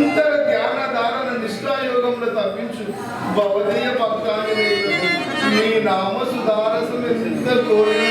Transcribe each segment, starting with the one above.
నిరంతర ధ్యాన ధారణ నిష్ఠాయోగంలో తప్పించు భవదీయ భక్తాన్ని నీ నామ సుధారసం ఎంత కోరిన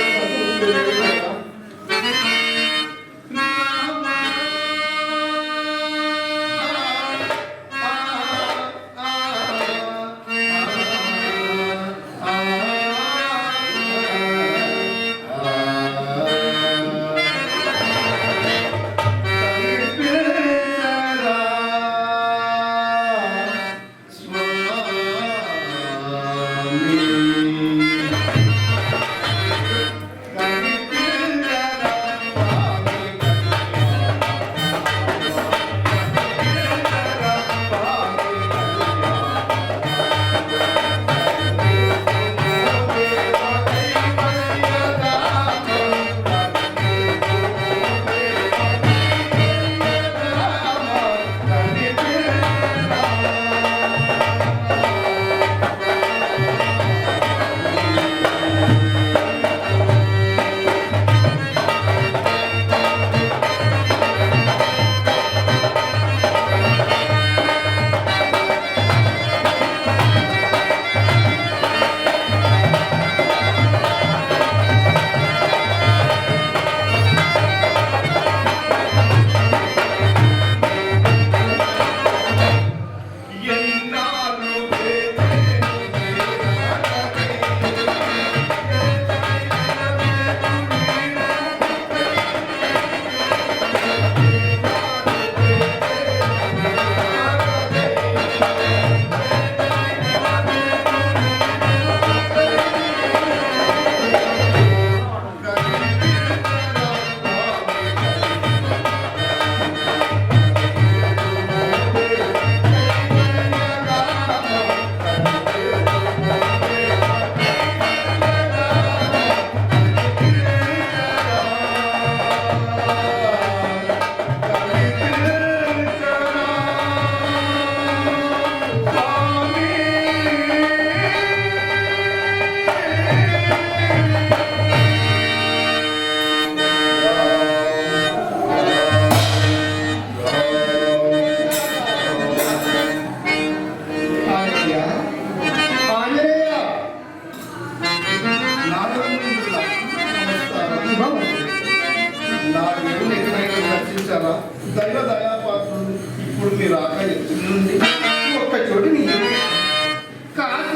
దర్శించారా దైవ దయాపాత్రుడు ఇప్పుడు మీరు ఆక ఎత్తుంది ఒక్క చోటు నీ కాశీ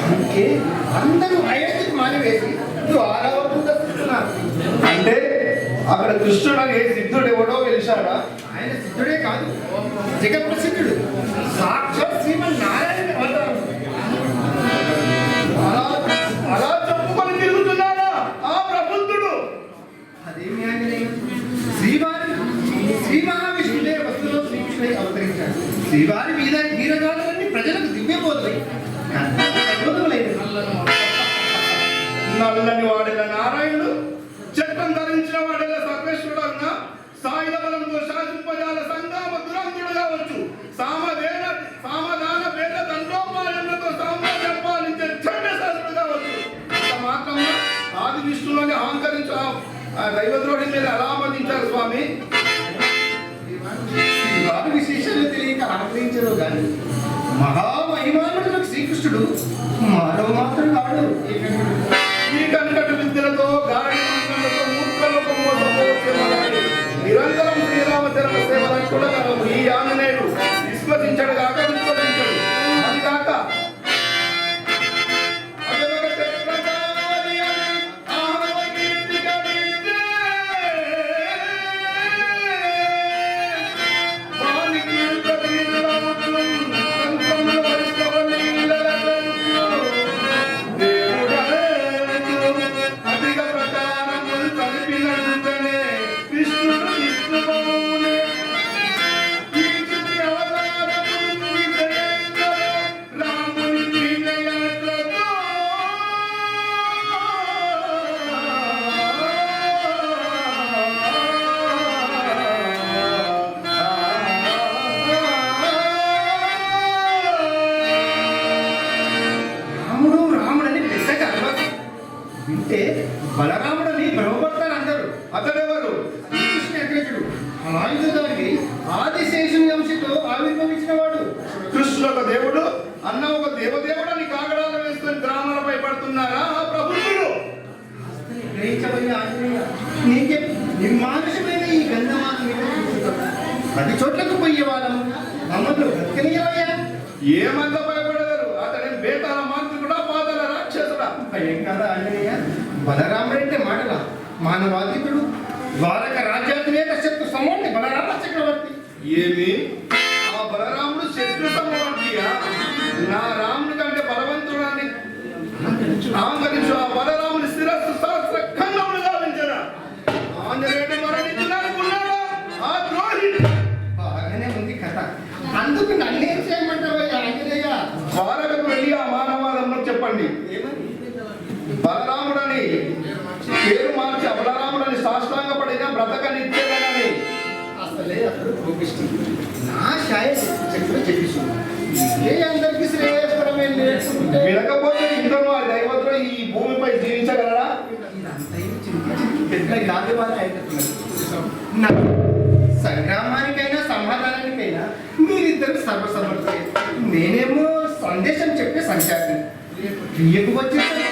అందుకే అందరూ అయోధ్యకు మానివేసి ద్వారావ దర్శిస్తున్నారు అంటే అక్కడ కృష్ణుడు కృష్ణుడని సిద్ధుడు ఎవడో వెలిశాడా ఆయన సిద్ధుడే కాదు. జగత్ప్రసిద్ధుడు సాక్షాత్ శ్రీమన్నారాయణ అవతారం. అలా చెప్పుకొని తిరుగుతున్నాడా ఆ ప్రబుద్ధుడు? అదేమి ఆంజనేయ? శ్రీవారి శ్రీ మహావిష్ణుడే వస్తులో శ్రీకృష్ణుడే అవతరించాడు. శ్రీవారి మీద వీరగాథలన్నీ ప్రజలకు దివ్యబోధులై. నల్లని వాడిన నారాయణుడు చట్టం ధరించిన వాడేలా సర్వేశ్వరుడు అన్న సాయుధ బలంతో శాసింపజాల సంగ్రామ దురంతుడు కావచ్చు సామవేద సామధాన వేద దండోపాలతో సామ్రాజ్యం పాలించే చండశాస్త్రుడు కావచ్చు మాత్రమే? ఆది విష్ణువుని అహంకరించ ఆ దైవద్రోహి మీద ఎలా స్వామి? వారి విశేషాలు తెలియక ఆగ్రహించరు గాని. మహామహిమానుడు శ్రీకృష్ణుడు మానవ మాత్రం కాడు. ఈ కనకటి విద్యలతో గాడి నిరంతరం శ్రీరామచరణ సేవలు చూడగలము ఈ ఆంజనేయుడు విశ్వసించడు కాక భ్రమపడతారు అందరూ అతడెవరు? శ్రీకృష్ణ అగ్రజుడు ఆయుధానికి ఆదిశేషుని అంశతో ఆవిర్భవించిన వాడు. కృష్ణుడు ఒక దేవుడు. అన్న ఒక దేవదేవుడని కాగడాలు వేసుకొని గ్రామాలపై పడుతున్నారా? ఆ ఆంజనేయ నీకే నిర్మానుషమైన ఈ గంధమాన మీద కూర్చుంటాం. పది చోట్లకు పోయే వాళ్ళము మమ్మల్ని బ్రతకనీయవయ్యా ఏమంత భయం కాదా ఆంజనేయ బలరాముడంటే మాటల మానవాతీతుడు. ద్వారక రాజ్యాధినేత శక్తు సమూహి బలరామ చక్రవర్తి. ఏమి? ఆ బలరాముడు శత్రు సమవర్తియా నా రాముడి కంటే బలవంతుడాన్ని ఆంకరించు చింతించి పెద్ద యాదవాలు అయిపోతున్నారు సంగ్రామానికైనా సమాధానానికైనా మీరిద్దరు సర్వసమర్థులే. నేనేమో సందేశం చెప్పే సంచారం క్రియకు వచ్చేసరికి